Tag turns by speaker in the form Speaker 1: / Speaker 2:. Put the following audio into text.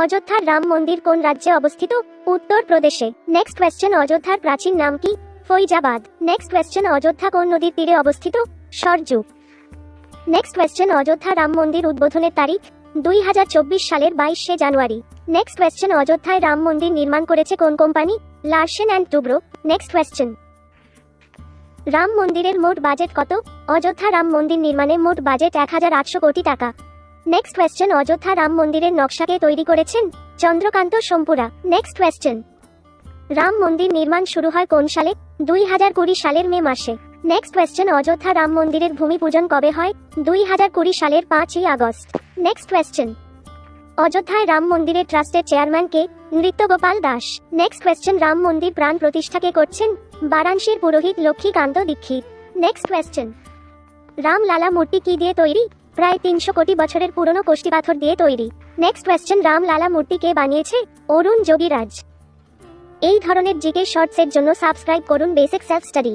Speaker 1: অযোধ্যার রাম মন্দির কোন রাজ্যে অবস্থিত? উত্তর প্রদেশে। নেক্সট কোয়েশ্চেন অযোধ্যার প্রাচীন নাম কি? ফৈজাবাদ। নেক্সট কোয়েশ্চেন অযোধ্যা কোন নদীর তীরে অবস্থিত? সরজু। নেক্সট কোয়েশ্চেন অযোধ্যা রাম মন্দির উদ্বোধনের তারিখ? দুই হাজার চব্বিশ সালের বাইশে জানুয়ারি। নেক্সট কোয়েশ্চেন অযোধ্যায় রাম মন্দির নির্মাণ করেছে কোন company? Larsen and Toubro next question Ram মন্দিরের মোট বাজেট কত? অযোধ্যা রাম মন্দির নির্মাণে মোট বাজেট এক হাজার আটশো কোটি টাকা। নেক্সট কোয়েশ্চেন অযোধ্যা রাম মন্দিরের নকশাকে তৈরি করেছেন চন্দ্রকান্ত সোমপুরা। নেক্সট কোয়েশ্চেন রাম মন্দির নির্মাণ শুরু হয় কোন সালে? দুই হাজার কুড়ি সালের মে মাসে। নেক্সট কোয়েশ্চেন অযোধ্যা রাম মন্দিরের ভূমি পূজন কবে হয়? দুই হাজার কুড়ি সালের পাঁচই আগস্ট। নেক্সট কোয়েশ্চেন অযোধ্যায় রাম মন্দিরের ট্রাস্টের চেয়ারম্যান কে? নৃত্যগোপাল দাস। নেক্সট কোয়েশ্চেন রাম মন্দির প্রাণ প্রতিষ্ঠাকে করছেন? বারাণসীর পুরোহিত লক্ষ্মীকান্ত দীক্ষিত। নেক্সট কোয়েশ্চেন রাম লালা মূর্তি কি দিয়ে তৈরি? প্রায় তিনশো কোটি বছরের পুরনো কোষ্টি পাথর দিয়ে তৈরি। নেক্সট কোয়েশ্চেন রাম লালা মূর্তি কে বানিয়েছে? অরুণ যোগীরাজ। এই ধরনের জিকে শর্টসের জন্য সাবস্ক্রাইব করুন বেসিক সেলফ স্টাডি